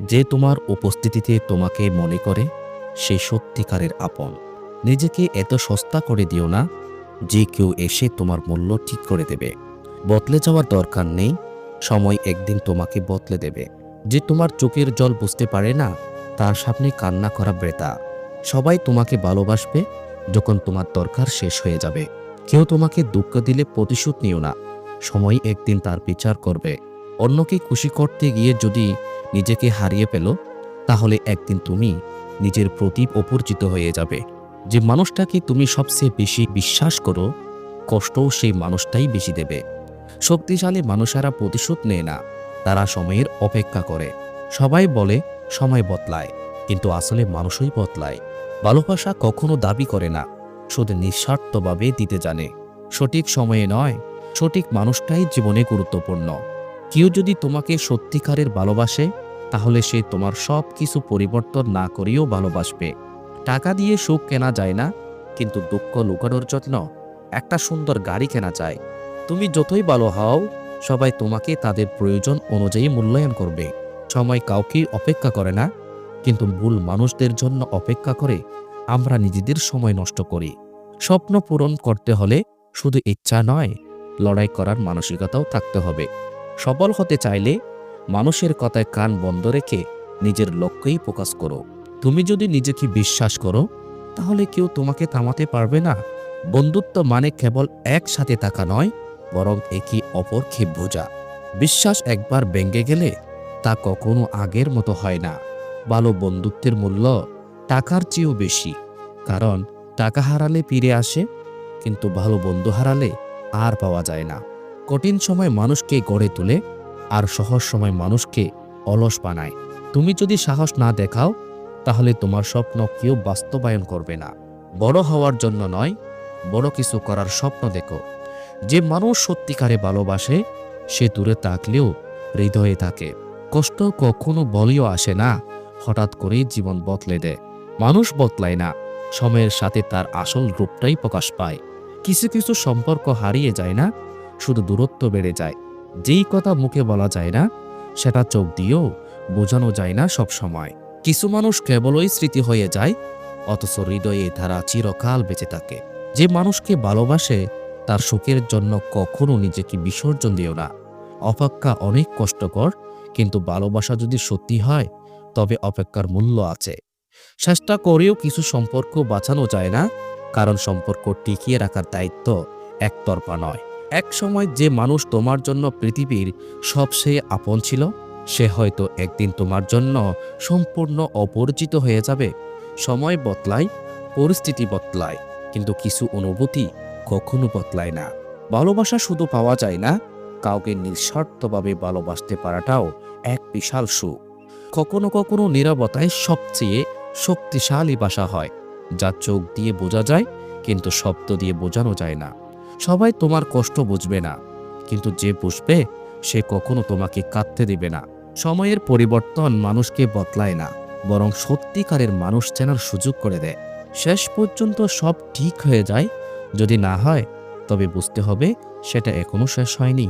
যে তোমার উপস্থিতিতে তোমাকে মনে করে, সে সত্যিকারের আপন। নিজেকে এত সস্তা করে দিও না যে কেউ এসে তোমার মূল্য ঠিক করে দেবে। বদলে যাওয়ার দরকার নেই, সময় একদিন তোমাকে বদলে দেবে। যে তোমার চোখের জল বুঝতে পারে না, তার সামনে কান্না করা ব্রেতা। সবাই তোমাকে ভালোবাসবে, যখন তোমার দরকার শেষ হয়ে যাবে। কেউ তোমাকে দুঃখ দিলে প্রতিশোধ নিও না। সময় একদিন তার বিচার করবে। অন্যকে খুশি করতে গিয়ে যদি নিজেকে হারিয়ে পেল তাহলে একদিন তুমি নিজের প্রতি অপরিচিত হয়ে যাবে। যে মানুষটাকে তুমি সবচেয়ে বেশি বিশ্বাস করো, কষ্টও সেই মানুষটাই বেশি দেবে। শক্তিশালী মানুষেরা প্রতিশোধ নেয় না, তারা সময়ের অপেক্ষা করে। সবাই বলে, সময় বদলায়। কিন্তু আসলে মানুষই বদলায়। ভালোবাসা কখনো দাবি করে না, শুধু নিঃস্বার্থভাবে দিতে জানে। সঠিক সময়ে নয়, সঠিক মানুষটাই জীবনে গুরুত্বপূর্ণ। কেউ যদি তোমাকে সত্যিকারের ভালোবাসে তাহলে সে তোমার সব কিছু পরিবর্তন না করেও ভালোবাসবে। টাকা দিয়ে সুখ কেনা যায় না, কিন্তু দুঃখ লুকানোর জন্য একটা সুন্দর গাড়ি কেনা যায়। তুমি যতই ভালো হও, সবাই তোমাকে তাদের প্রয়োজন অনুযায়ী মূল্যায়ন করবে। সময় কাউকে অপেক্ষা করে না, কিন্তু ভুল মানুষদের জন্য অপেক্ষা করে আমরা নিজেদের সময় নষ্ট করি। স্বপ্ন পূরণ করতে হলে শুধু ইচ্ছা নয়, লড়াই করার মানসিকতাও থাকতে হবে। সফল হতে চাইলে মানুষের কথায় কান বন্ধ রেখে নিজের লক্ষ্যেই প্রকাশ করো। তুমি যদি নিজেকে বিশ্বাস করো, তাহলে কেউ তোমাকে থামাতে পারবে না। বন্ধুত্ব মানে কেবল একসাথে থাকা নয়, বরং একে অপরকে বোঝা। বিশ্বাস একবার ভেঙে গেলে তা কখনো আগের মতো হয় না। ভালো বন্ধুত্বের মূল্য টাকার চেয়েও বেশি। কারণ, টাকা হারালে ফিরে আসে, কিন্তু ভালো বন্ধু হারালে আর পাওয়া যায় না। কঠিন সময় মানুষকে গড়ে তোলে আর সহজ সময় মানুষকে অলস বানায়। তুমি যদি সাহস না দেখাও, তাহলে তোমার স্বপ্ন কেউ বাস্তবায়ন করবে না। বড় হওয়ার জন্য নয়, বড় কিছু করার স্বপ্ন দেখো। যে মানুষ সত্যিকারে ভালোবাসে, সে দূরে থাকলেও হৃদয়ে থাকে। কষ্ট কখনো বলিও আসে না, হঠাৎ করেই জীবন বদলে দেয়। মানুষ বদলায় না, সময়ের সাথে তার আসল রূপটাই প্রকাশ পায়। কিছু কিছু সম্পর্ক হারিয়ে যায় না, শুধু দূরত্ব বেড়ে যায়। যেই কথা মুখে বলা যায় না, সেটা চোখ দিয়েও বোঝানো যায় না সব সময়। কিছু মানুষ কেবলই স্মৃতি হয়ে যায়, অথচ হৃদয়ে তারা চিরকাল বেঁচে থাকে। যে মানুষকে ভালোবাসে, তার সুখের জন্য কখনো নিজেকে বিসর্জন দিও না। অপেক্ষা অনেক কষ্টকর, কিন্তু ভালোবাসা যদি সত্যি হয়, তবে অপেক্ষার মূল্য আছে। চেষ্টা করেও কিছু সম্পর্ক বাঁচানো যায় না, কারণ সম্পর্ক টিকিয়ে রাখার দায়িত্ব একতরফা নয়। এক সময় যে মানুষ তোমার জন্য পৃথিবীর সবচেয়ে আপন ছিল, সে হয়তো একদিন তোমার জন্য সম্পূর্ণ অপরিচিত হয়ে যাবে। সময় বদলায়, পরিস্থিতি বদলায়, কিন্তু কিছু অনুভূতি কখনো বদলায় না। ভালোবাসা শুধু পাওয়া যায় না, কাউকে নিঃস্বার্থভাবে ভালোবাসতে পারাটাও এক বিশাল সুখ। কখনো কখনো নিরবতায় সবচেয়ে শক্তিশালী ভাষা হয়, যা চোখ দিয়ে বোঝা যায়, কিন্তু শব্দ দিয়ে বোঝানো যায় না। সবাই তোমার কষ্ট বুঝবে না। কিন্তু যে বুঝবে সে কখনো তোমাকে কাঁদতে দিবে না। সময়ের পরিবর্তন মানুষকে বদলায় না, বরং সত্যিকারের মানুষ চেনার সুযোগ করে দেয়। শেষ পর্যন্ত সব ঠিক হয়ে যায়। যদি না হয়, তবে বুঝতে হবে সেটা এখনও শেষ হয়নি।